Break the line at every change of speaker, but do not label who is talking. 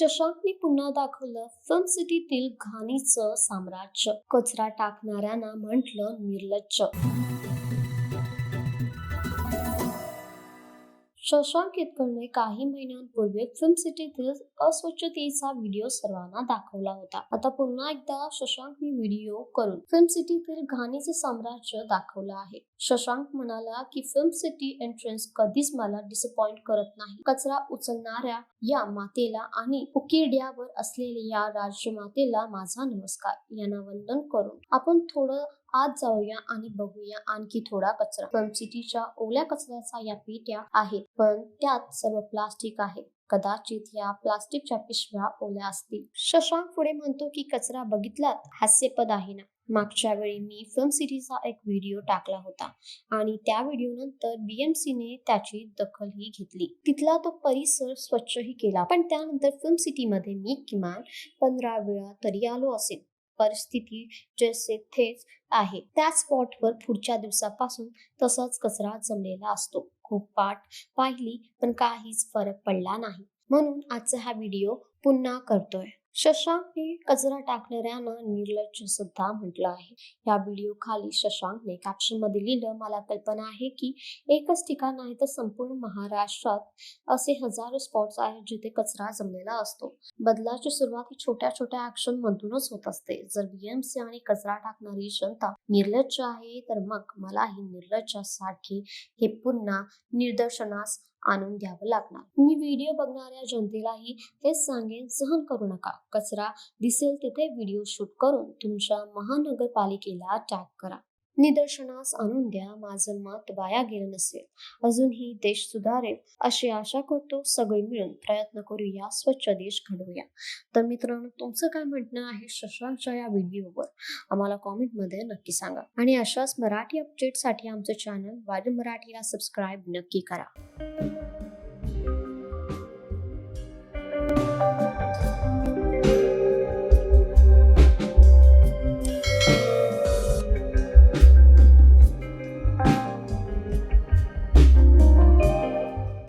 शशांकने पुन्हा दाखवलं फिल्म सिटीतील घाणीचं साम्राज्य. कचरा टाकणाऱ्यांना म्हटलं निर्लज्ज. शशांक केतकरने काही महिन्यांपूर्वी फिल्म सिटीतील अस्वच्छतेचा व्हिडिओ सर्वांना दाखवला होता. आता पुन्हा एकदा शशांकने व्हिडिओ करून फिल्म सिटीतील घाणीचे साम्राज्य दाखवलं आहे. शशांक म्हणाला की फिल्म सिटी एंट्रन्स कधीच मला डिसअपॉइंट करत नाही. कचरा उचलणाऱ्या या मातेला आणि उकिरड्यावर असलेल्या या राजमातेला माझा नमस्कार यांना वंदन करून आपण थोडं आज जाऊया आणि बघूया आणखी थोडा कचरा. पण सिटीच्या ओल्या कचऱ्याचा या पेट्या आहेत पण त्यात सर्व प्लास्टिक आहे. कदाचित या प्लास्टिकच्या पिशव्या ओल्या असतील. शशांक पुढे म्हणतो की कचरा बघितलात? हास्यपद आहे ना? मागच्या वेळी मी फिल्म सिटीचा एक व्हिडिओ टाकला होता आणि त्या व्हिडिओ नंतर बीएमसीने त्याची दखलही घेतली. तिथला तो परिसर स्वच्छही केला पण त्यानंतर फिल्म सिटीमध्ये मी किमान पंधरा वेळा तरी आलो असेल. परिस्थिती जैसे थेच आहे. त्या स्पॉटवर पुढच्या दिवसापासून तसाच कचरा जमलेला असतो. खूप पाठ पाहिली पण काहीच फरक पडला नाही. म्हणून आजचा हा व्हिडिओ पुन्हा करतोय. शशांकने कचरा टाकणाऱ्यांना निर्लज्ज सुद्धा म्हटलं आहे. या व्हिडिओ खाली शशांकने कॅप्शनमध्ये लिहिलं मला कल्पना आहे की एकच ठिकाण आहे तर संपूर्ण महाराष्ट्रात असे हजारो स्पॉट्स आहेत जिथे कचरा जमलेला असतो. बदलाची सुरुवात ही छोट्या छोट्या ऍक्शन मधूनच होत असते. जर बीएमसी आणि कचरा टाकणारी जनता निर्लज्ज आहे तर मग मलाही निर्लज्जासाठी हे पुन्हा निदर्शनास आणून द्यावं लागणार. मी व्हिडिओ बघणाऱ्या जनतेलाही हेच सांगेन सहन करू नका. कचरा दिसेल तिथे व्हिडिओ शूट करून तुमच्या महानगरपालिकेला टॅग करा. निदर्शनास आणून द्या माझं मत वाया गेलं नसेल. अजूनही देश सुधारेल अशी आशा करतो सगळे मिळून प्रयत्न करूया स्वच्छ देश घडवूया. तर मित्रांनो तुमचं काय म्हणणं आहे शशांकच्या या व्हिडिओवर? आम्हाला कॉमेंटमध्ये नक्की सांगा. आणि अशाच मराठी अपडेटसाठी आमचं चॅनल वायरल मराठीला सबस्क्राईब नक्की करा.